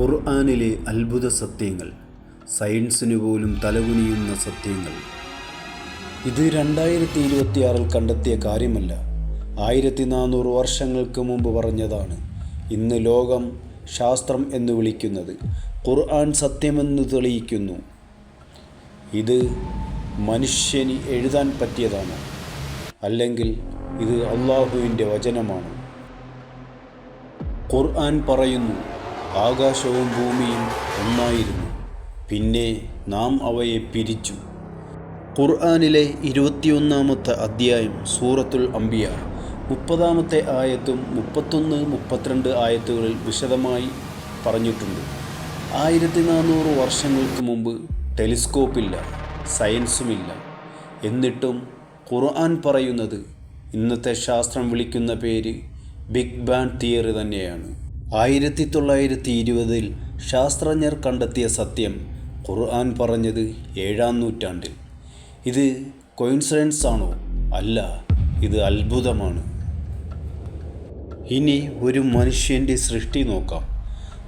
ഖുർആനിലെ അത്ഭുത സത്യങ്ങൾ സയൻസിന് പോലും തലകുനിയുന്ന സത്യങ്ങൾ. ഇത് രണ്ടായിരത്തി ഇരുപത്തിയാറിൽ കണ്ടെത്തിയ കാര്യമല്ല. ആയിരത്തി നാനൂറ് വർഷങ്ങൾക്ക് മുമ്പ് പറഞ്ഞതാണ് ഇന്ന് ലോകം ശാസ്ത്രം എന്ന് വിളിക്കുന്നത് ഖുർആൻ സത്യമെന്ന് തെളിയിക്കുന്നു. ഇത് മനുഷ്യന് എഴുതാൻ പറ്റിയതാണ് അല്ലെങ്കിൽ ഇത് അള്ളാഹുവിന്റെ വചനമാണ്. ഖുർആൻ പറയുന്നു ആകാശവും ഭൂമിയും ഒന്നായിരുന്നു. പിന്നെ നാം അവയെ പിരിച്ചു. ഖുർആാനിലെ ഇരുപത്തിയൊന്നാമത്തെ അധ്യായം സൂറത്തുൽ അംബിയ. മുപ്പതാമത്തെ ആയത്തും മുപ്പത്തൊന്ന് മുപ്പത്തിരണ്ട് ആയത്തുകളിൽ വിശദമായി പറഞ്ഞിട്ടുണ്ട്. ആയിരത്തി നാനൂറ് വർഷങ്ങൾക്ക് മുമ്പ് ടെലിസ്കോപ്പില്ല സയൻസുമില്ല. എന്നിട്ടും ഖുർആൻ പറയുന്നത് ഇന്നത്തെ ശാസ്ത്രം വിളിക്കുന്ന പേര് ബിഗ് ബാൻ തിയറി തന്നെയാണ്. ആയിരത്തി തൊള്ളായിരത്തി ഇരുപതിൽ ശാസ്ത്രജ്ഞർ കണ്ടെത്തിയ സത്യം ഖുർആൻ പറഞ്ഞത് ഏഴാം നൂറ്റാണ്ടിൽ. ഇത് കോയിൻസിഡൻസ് ആണോ? അല്ല ഇത് അത്ഭുതമാണ്. ഇനി ഒരു മനുഷ്യന്റെ സൃഷ്ടി നോക്കാം.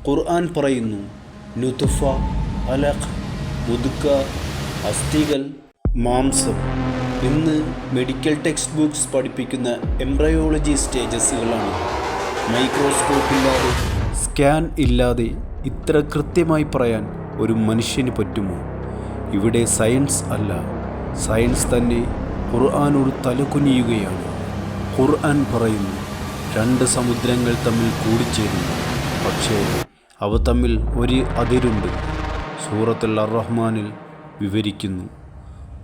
ഖുർആൻ പറയുന്നു നുതുഫ അലഖ് മുതുക്ക അസ്ഥികൾ മാംസം. ഇന്ന് മെഡിക്കൽ ടെക്സ്റ്റ് ബുക്സ് പഠിപ്പിക്കുന്ന എംബ്രയോളജി സ്റ്റേജസുകളാണ്. മൈക്രോസ്കോപ്പ് ഇല്ലാതെ സ്കാൻ ഇല്ലാതെ ഇത്ര കൃത്യമായി പറയാൻ ഒരു മനുഷ്യന് പറ്റുമോ? ഇവിടെ സയൻസ് അല്ല. സയൻസ് തന്നെ ഖുർആാനോട് തലകുനിയുകയാണ്. ഖുർആൻ പറയുന്നു രണ്ട് സമുദ്രങ്ങൾ തമ്മിൽ കൂടിച്ചേരുന്നു. പക്ഷേ അവ തമ്മിൽ ഒരു അതിരുണ്ട്. സൂറത്തുൽ അറഹ്മാനിൽ വിവരിക്കുന്നു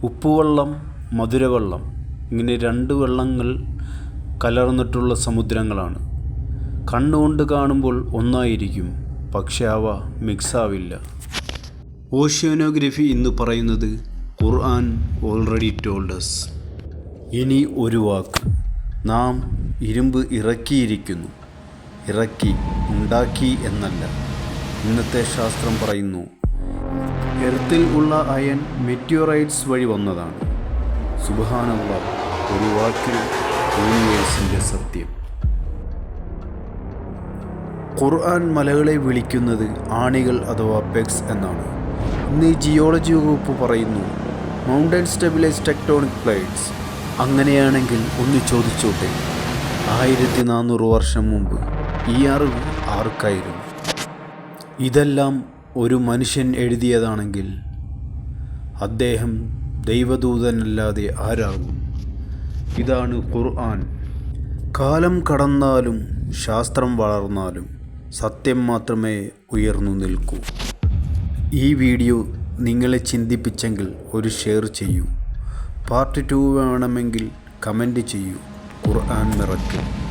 ഉപ്പുവെള്ളം മധുരവെള്ളം ഇങ്ങനെ രണ്ട് വെള്ളങ്ങൾ കലർന്നിട്ടുള്ള സമുദ്രങ്ങളാണ്. കണ്ണുകൊണ്ട് കാണുമ്പോൾ ഒന്നായിരിക്കും പക്ഷെ അവ മിക്സാവില്ല. ഓഷ്യോനോഗ്രഫി എന്ന് പറയുന്നത് ഖുർആൻ ഓൾറെഡി ടോൾഡസ് ഇനി ഒരു വാക്ക്. നാം ഇരുമ്പ് ഇറക്കിയിരിക്കുന്നു. ഇറക്കി ഉണ്ടാക്കി എന്നല്ല. ഇന്നത്തെ ശാസ്ത്രം പറയുന്നു എർത്തിൽ ഉള്ള അയൻ മെറ്റിയോറൈറ്റ്സ് വഴി വന്നതാണ്. സുബഹാനുള്ള ഒരു വാക്കിൽ യൂണിവേഴ്സിന്റെ സത്യം. ഖുർആൻ മലകളെ വിളിക്കുന്നത് ആണികൾ അഥവാ പെഗ്സ് എന്നാണ്. ഇന്ന് ജിയോളജി വകുപ്പ് പറയുന്നു മൗണ്ടൻ സ്റ്റെബിലൈസ് ടെക്ടോണിക് പ്ലേറ്റ്സ്. അങ്ങനെയാണെങ്കിൽ ഒന്ന് ചോദിച്ചോട്ടെ ആയിരത്തി നാനൂറ് വർഷം മുമ്പ് ഈ അറിവ് ആർക്കായിരുന്നു? ഇതെല്ലാം ഒരു മനുഷ്യൻ എഴുതിയതാണെങ്കിൽ അദ്ദേഹം ദൈവദൂതനല്ലാതെ ആരാകും? ഇതാണ് ഖുർആൻ. കാലം കടന്നാലും ശാസ്ത്രം വളർന്നാലും സത്യം മാത്രമേ ഉയർന്നു നിൽക്കൂ. ഈ വീഡിയോ നിങ്ങളെ ചിന്തിപ്പിച്ചെങ്കിൽ ഒരു ഷെയർ ചെയ്യൂ. പാർട്ട് ടു വേണമെങ്കിൽ കമന്റ് ചെയ്യൂ. ഖുർആൻ മിറക്കും